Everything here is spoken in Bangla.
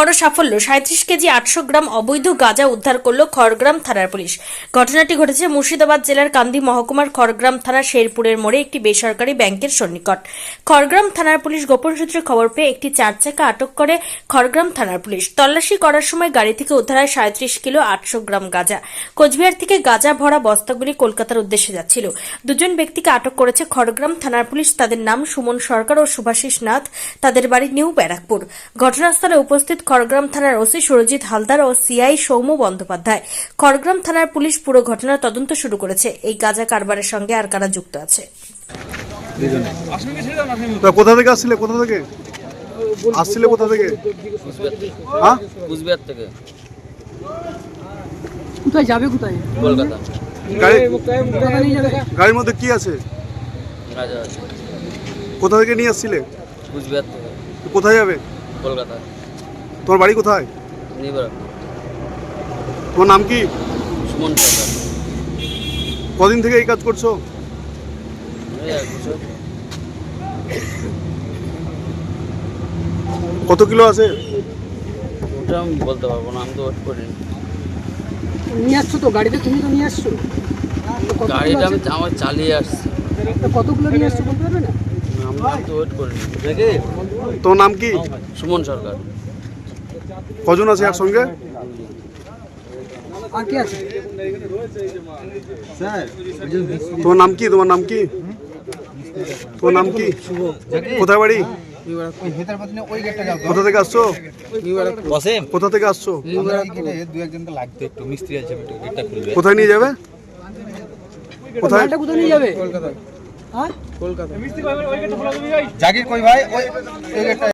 বড় সাফল্য। সাঁত্রিশ কেজি আটশো গ্রাম অবৈধ গাঁজা উদ্ধার করল খড়গ্রাম থানার পুলিশ। ঘটনাটি ঘটেছে মুর্শিদাবাদ জেলার কান্দি মহকুমার খড়গ্রাম থানার শেরপুরের মোড়ে একটি বেসরকারি ব্যাংকের সন্নিকট। খড়গ্রাম থানার পুলিশ গোপন সূত্রে খবর পেয়ে একটি চার চাকা আটক করে খড়গ্রাম থানার পুলিশ। তল্লাশি করার সময় গাড়ি থেকে উদ্ধার হয় সাঁত্রিশ কিলো আটশো গ্রাম গাঁজা। কোচবিহার থেকে গাঁজা ভরা বস্তাগুলি কলকাতার উদ্দেশ্যে যাচ্ছিল। দুজন ব্যক্তিকে আটক করেছে খড়গ্রাম থানার পুলিশ। তাদের নাম সুমন সরকার ও শুভাশিস নাথ। তাদের বাড়ি নিউ ব্যারাকপুর। ঘটনাস্থলে উপস্থিত খড়গ্রাম থানার ওসি সুরজিৎ হালদার ও সিআই সৌম্য বন্দ্যোপাধ্যায়। খড়গ্রাম থানার পুলিশ পুরো ঘটনার তদন্ত শুরু করেছে। এই গাঁজা কারবারের সঙ্গে আর কারা যুক্ত আছে? কোথা থেকে আসছিলে? কোথা থেকে? আসছিলে কোথা থেকে? হ্যাঁ? কুচবিহার থেকে। কোথায় যাবে কোথায়? কলকাতা। গাড়ির মধ্যে কি আছে? আছে। কোথা থেকে নিয়ে আসছিলে? কুচবিহার থেকে। কোথায় যাবে? কলকাতা। তোমার বাড়ি কোথায়? তোমার নাম কি? সুমন সরকার। কদিন থেকে এই কাজ করছ। কত কিলো আছে? ওটা আমি বলতে পারব না আমি তো ওয়েট করিনি। নিয়ে আসছো তো গাড়িতে তুমি তো নিয়ে আসছো। তো গাড়িটা আমি আমার চালিয়ে আসছি। তো কতগুলো নিয়ে আসছো বলতে পারবে না? আমি আমি তো ওয়েট করিনি। তোমার নাম কি? সুমন সরকার। কজন আছে একসঙ্গে? আর কি তোমার নাম কি? তোমার নাম কি? তোমার নাম কি? কোথায় বাড়ি? কোথা থেকে আসছো? কোথা থেকে আসছো? কোথায় নিয়ে যাবে? কোথায়? কোথায় নিয়ে যাবে? হ্যাঁ? জাগির কই ভাই? ওই ওই গেটটা